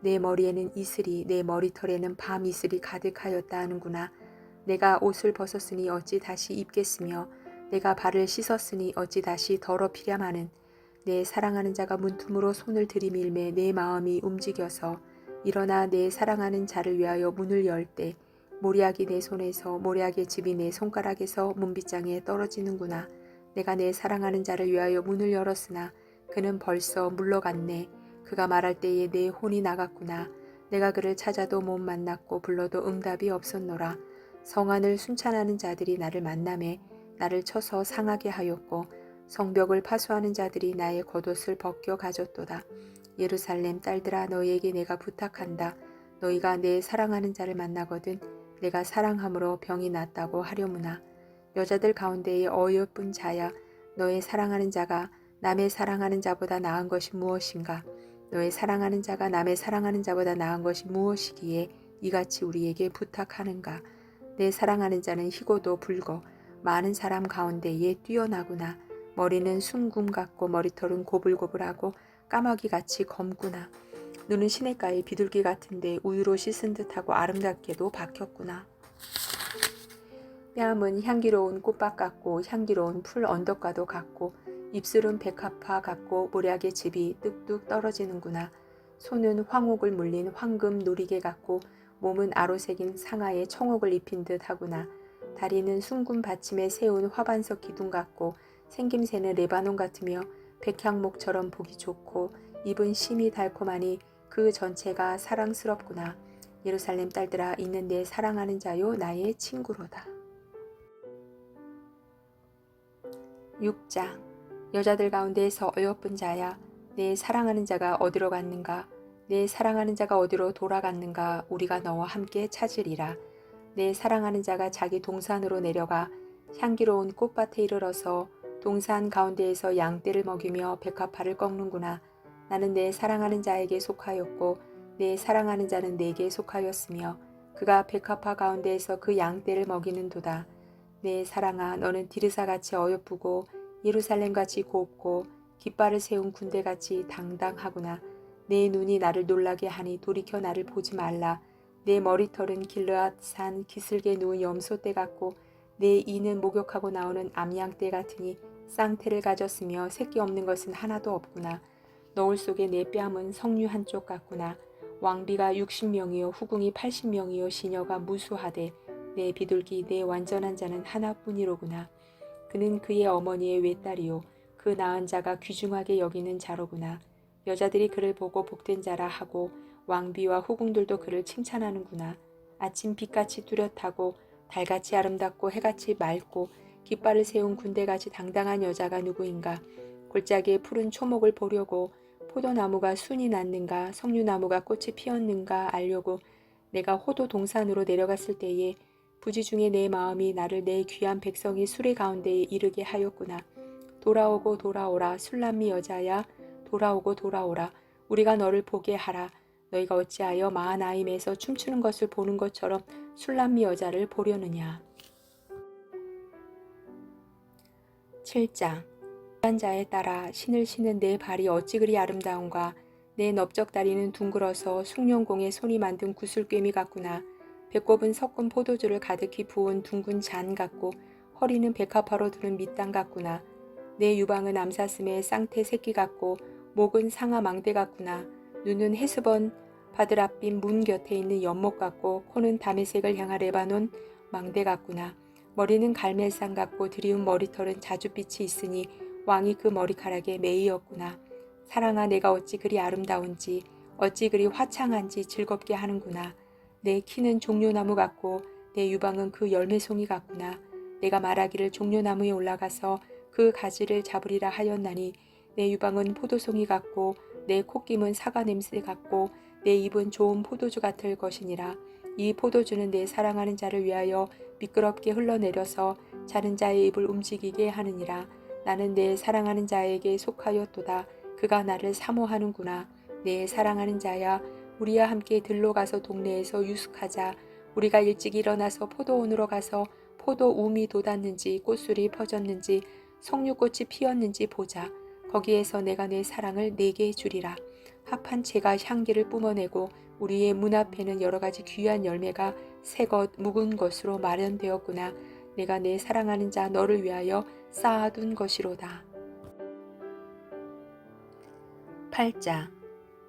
내 머리에는 이슬이 내 머리털에는 밤 이슬이 가득하였다 하는구나. 내가 옷을 벗었으니 어찌 다시 입겠으며 내가 발을 씻었으니 어찌 다시 더럽히랴마는 내 사랑하는 자가 문틈으로 손을 들이밀매 내 마음이 움직여서 일어나 내 사랑하는 자를 위하여 문을 열 때 모략이 내 손에서 모략의 집이 내 손가락에서 문빗장에 떨어지는구나. 내가 내 사랑하는 자를 위하여 문을 열었으나 그는 벌써 물러갔네. 그가 말할 때에 내 혼이 나갔구나. 내가 그를 찾아도 못 만났고 불러도 응답이 없었노라. 성안을 순찬하는 자들이 나를 만남에 나를 쳐서 상하게 하였고 성벽을 파수하는 자들이 나의 겉옷을 벗겨 가졌도다. 예루살렘 딸들아 너희에게 내가 부탁한다. 너희가 내 사랑하는 자를 만나거든 내가 사랑함으로 병이 낫다고 하려무나. 여자들 가운데에 어여쁜 자야 너의 사랑하는 자가 남의 사랑하는 자보다 나은 것이 무엇인가? 너의 사랑하는 자가 남의 사랑하는 자보다 나은 것이 무엇이기에 이같이 우리에게 부탁하는가? 내 사랑하는 자는 희고도 붉어 많은 사람 가운데에 뛰어나구나. 머리는 순금 같고 머리털은 고불고불하고 까마귀 같이 검구나. 눈은 시냇가의 비둘기 같은데 우유로 씻은 듯하고 아름답게도 박혔구나. 뺨은 향기로운 꽃밭 같고 향기로운 풀 언덕과도 같고 입술은 백합화 같고 모략의 즙이 뚝뚝 떨어지는구나. 손은 황옥을 물린 황금 누리개 같고 몸은 아로새긴 상하에 청옥을 입힌 듯 하구나. 다리는 숭금 받침에 세운 화반석 기둥 같고 생김새는 레바논 같으며 백향목처럼 보기 좋고 입은 심이 달콤하니 그 전체가 사랑스럽구나. 예루살렘 딸들아 있는 내 사랑하는 자요 나의 친구로다. 6장 여자들 가운데서 어여쁜 자야 내 사랑하는 자가 어디로 갔는가? 내 사랑하는 자가 어디로 돌아갔는가? 우리가 너와 함께 찾으리라. 내 사랑하는 자가 자기 동산으로 내려가 향기로운 꽃밭에 이르러서 동산 가운데에서 양떼를 먹이며 백합화를 꺾는구나. 나는 내 사랑하는 자에게 속하였고 내 사랑하는 자는 내게 속하였으며 그가 백합화 가운데에서 그 양떼를 먹이는도다. 내 사랑아 너는 디르사같이 어여쁘고 예루살렘같이 곱고 깃발을 세운 군대같이 당당하구나. 내 눈이 나를 놀라게 하니 돌이켜 나를 보지 말라. 내 머리털은 길르앗 산 기슭에 누운 염소떼 같고 내 이는 목욕하고 나오는 암양떼 같으니 쌍태를 가졌으며 새끼 없는 것은 하나도 없구나. 너울 속에 내 뺨은 석류 한쪽 같구나. 왕비가 60명이요 후궁이 80명이요 시녀가 무수하되 내 비둘기 내 완전한 자는 하나뿐이로구나. 그는 그의 어머니의 외딸이요 그 낳은 자가 귀중하게 여기는 자로구나. 여자들이 그를 보고 복된 자라 하고 왕비와 후궁들도 그를 칭찬하는구나. 아침 빛같이 뚜렷하고 달같이 아름답고 해같이 맑고 깃발을 세운 군대같이 당당한 여자가 누구인가. 골짜기에 푸른 초목을 보려고 포도나무가 순이 났는가 석류나무가 꽃이 피었는가 알려고 내가 호도 동산으로 내려갔을 때에 부지 중에 내 마음이 나를 내 귀한 백성이 수레 가운데에 이르게 하였구나. 돌아오고 돌아오라 술람미 여자야 돌아오고 돌아오라 우리가 너를 보게 하라 너희가 어찌하여 마하나임에서 춤추는 것을 보는 것처럼 술람미 여자를 보려느냐. 7장 자에 따라 신을 신은 내 발이 어찌 그리 아름다운가 내 넓적 다리는 둥글어서 숭룡공의 손이 만든 구슬꿰미 같구나. 배꼽은 섞은 포도주를 가득히 부은 둥근 잔 같고 허리는 백합화로 두른 밑단 같구나. 내 유방은 암사슴의 쌍태 새끼 같고 목은 상아 망대 같구나. 눈은 해수번 바드랍빛 문 곁에 있는 연못 같고 코는 담의색을 향한 레바논 망대 같구나. 머리는 갈멜산 같고 드리운 머리털은 자줏빛이 있으니 왕이 그 머리카락에 매이었구나. 사랑아 내가 어찌 그리 아름다운지 어찌 그리 화창한지 즐겁게 하는구나. 내 키는 종려나무 같고 내 유방은 그 열매송이 같구나. 내가 말하기를 종려나무에 올라가서 그 가지를 잡으리라 하였나니 내 유방은 포도송이 같고 내 콧김은 사과 냄새 같고 내 입은 좋은 포도주 같을 것이니라. 이 포도주는 내 사랑하는 자를 위하여 미끄럽게 흘러내려서 자는 자의 입을 움직이게 하느니라. 나는 내 사랑하는 자에게 속하였도다. 그가 나를 사모하는구나. 내 사랑하는 자야, 우리와 함께 들로 가서 동네에서 유숙하자. 우리가 일찍 일어나서 포도원으로 가서 포도 움이 돋았는지 꽃술이 퍼졌는지 석류꽃이 피었는지 보자. 거기에서 내가 내 사랑을 내게 주리라. 합한 채가 향기를 뿜어내고 우리의 문 앞에는 여러 가지 귀한 열매가 새것 묵은 것으로 마련되었구나. 내가 내 사랑하는 자 너를 위하여 쌓아둔 것이로다. 8자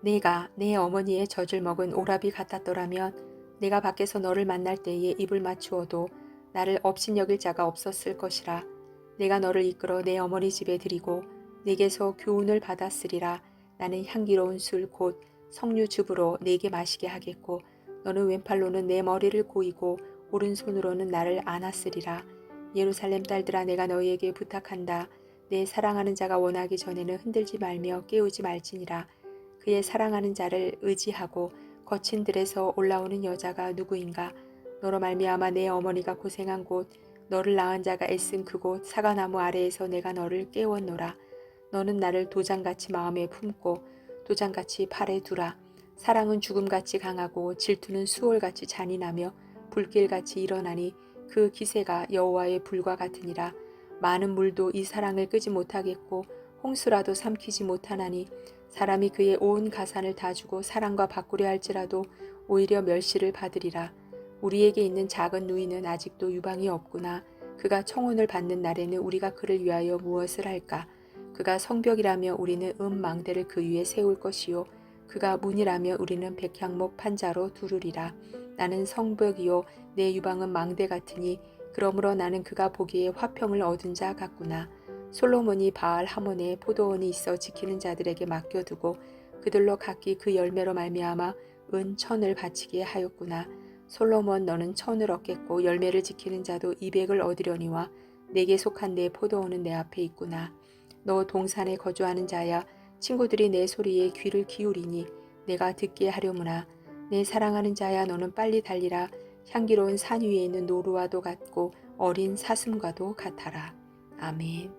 내가 내 어머니의 젖을 먹은 오라비 같았더라면 내가 밖에서 너를 만날 때에 입을 맞추어도 나를 업신여길 자가 없었을 것이라. 내가 너를 이끌어 내 어머니 집에 드리고 내게서 교훈을 받았으리라. 나는 향기로운 술 곧 석류즙으로 내게 마시게 하겠고 너는 왼팔로는 내 머리를 고이고 오른손으로는 나를 안았으리라. 예루살렘 딸들아 내가 너희에게 부탁한다. 내 사랑하는 자가 원하기 전에는 흔들지 말며 깨우지 말지니라 그의 사랑하는 자를 의지하고 거친 들에서 올라오는 여자가 누구인가? 너로 말미암아 내 어머니가 고생한 곳 너를 낳은 자가 애쓴 그곳 사과나무 아래에서 내가 너를 깨웠노라. 너는 나를 도장같이 마음에 품고 도장같이 팔에 두라. 사랑은 죽음같이 강하고 질투는 수월같이 잔인하며 불길같이 일어나니 그 기세가 여호와의 불과 같으니라. 많은 물도 이 사랑을 끄지 못하겠고 홍수라도 삼키지 못하나니 사람이 그의 온 가산을 다 주고 사랑과 바꾸려 할지라도 오히려 멸시를 받으리라. 우리에게 있는 작은 누이는 아직도 유방이 없구나. 그가 청혼을 받는 날에는 우리가 그를 위하여 무엇을 할까? 그가 성벽이라며 우리는 음망대를 그 위에 세울 것이요. 그가 문이라며 우리는 백향목 판자로 두르리라. 나는 성벽이요. 내 유방은 망대 같으니 그러므로 나는 그가 보기에 화평을 얻은 자 같구나. 솔로몬이 바알 하몬에 포도원이 있어 지키는 자들에게 맡겨두고 그들로 각기 그 열매로 말미암아 은 천을 바치게 하였구나. 솔로몬 너는 천을 얻겠고 열매를 지키는 자도 이백을 얻으려니와 내게 속한 내 포도원은 내 앞에 있구나. 너 동산에 거주하는 자야 친구들이 내 소리에 귀를 기울이니 내가 듣게 하려무나. 내 사랑하는 자야 너는 빨리 달리라. 향기로운 산 위에 있는 노루와도 같고 어린 사슴과도 같아라. 아멘.